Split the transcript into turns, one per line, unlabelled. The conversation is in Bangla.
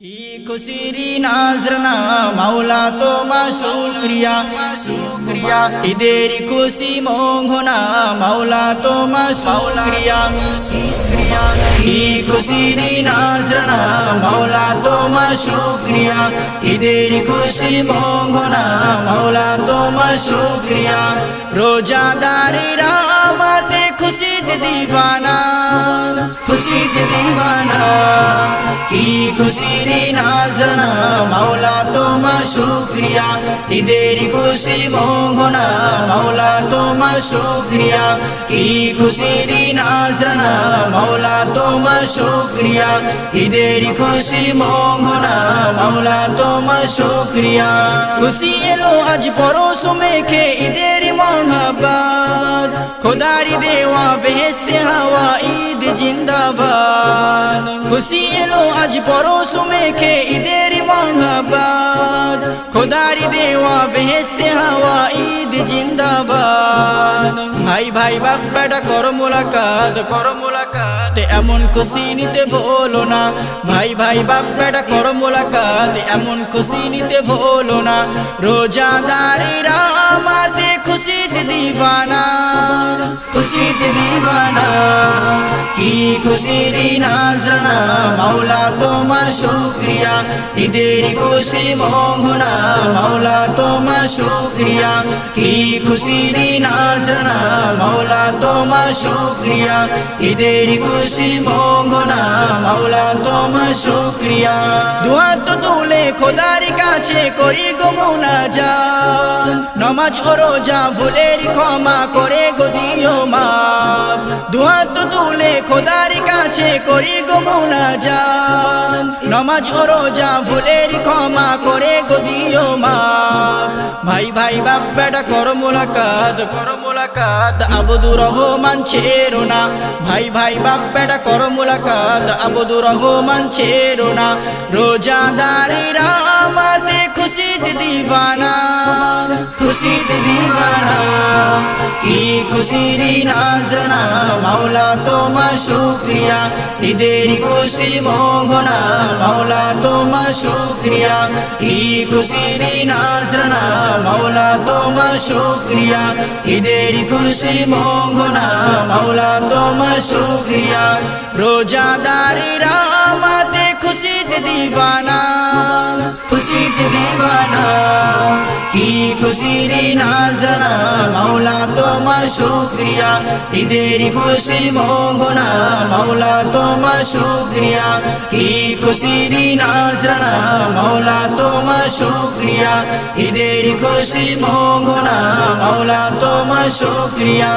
কি খুশিরি নাজরনা মাওলা তোমা শুক্রিয়া শুক্রিয়া ঈদের খুশি মোহনা মাওলা তোমা শুক্রিয়া শুক্রিয়া কি খুশিরি নাজরনা মাওলা তোমা শুক্রিয়া ঈদের খুশি মোহনা মাওলা তোমা শুক্রিয়া রোজাদারিরা আমাতে খুশি দিবানা খুশির নাজনা মাওলা তোমা শুক্রিয়া। ঈদের খুশি মোহনা মাওলা তোমা শুক্রিয়া, কি খুশির নাজনা মাওলা তোমা শুক্রিয়া, ঈদের খুশি মোহনা মাওলা তোমা শুক্রিয়া। খুশি এলো আজ পরশ মেখে ঈদের মহাবাদ। খোদারি দেওয়া বেহেস্তে হাওয়া, ঈদ জিন্দাবাদ। খুশি এলো আজ পরশ মেখে ঈদের মহাবাদ। খোদারি দেওয়া বেহেস্তে হাওয়া জিন্দাবাদ। ভাই ভাই, বাপ, বেটা, কর মোলাকাত। কর মোলাকাত এমন খুশি নিতে ভোলো না। ভাই ভাই, বাপ কর মোলাকাত। এমন খুশি নিতে ভোলো না। রোজাদারিরা আমাদের খুশিতে দিবানা। খুশি দিবানা। কি খুশির নাজরানা মাওলা তোমা শুক্রিয়া। ঈদের খুশি মোহনা মাওলা তোমা শুক্রিয়া। কি খুশির নাজরানা মাওলা তোমা শুক্রিয়া। ঈদের খুশি মোহনা মাওলা তোমা শুক্রিয়া। দুয়া তো তুলে খোদার কাছে করি গমুনা যা নমাজ ও রোজা ভুলের ক্ষমা করে খোদার কাছে করি গমুনা যান নমাজ ও রোজা ভুলের ক্ষমা করে গো দিও মাপ ভাই ভাই বাপ বেটা, কর মোলাকাত কর মোলাকাত আবদুর রহমান ছেড়ো না। ভাই ভাই বাপ বেটা, কর মোলাকাত আবদুর রহমান ছেড়ো না। রোজাদারিরা আমাতে খুশি দিবানা খুশি দিবানা। কি খুশির নাজরানা মাওলা তোমা শুক্রিয়া ঈদের খুশি মোহনা মাওলা তোমা শুক্রিয়া কি খুশির নাজরানা মাওলা তোমা শুক্রিয়া ঈদের খুশি মোহনা মাওলা তোমা শুক্রিয়া রোজাদারিরা আমাতে খুশি দিবানা খুশি দিবানা কি খুশির নাজরানা মাওলা তোমা শুক্রিয়া। ঈদের খুশি মোহনা, মাওলা তোমার শুক্রিয়া। কি খুশির নাজনা, মাওলা তোমার শুক্রিয়া। ঈদের খুশি মোহনা, মাওলা তোমার শুক্রিয়া।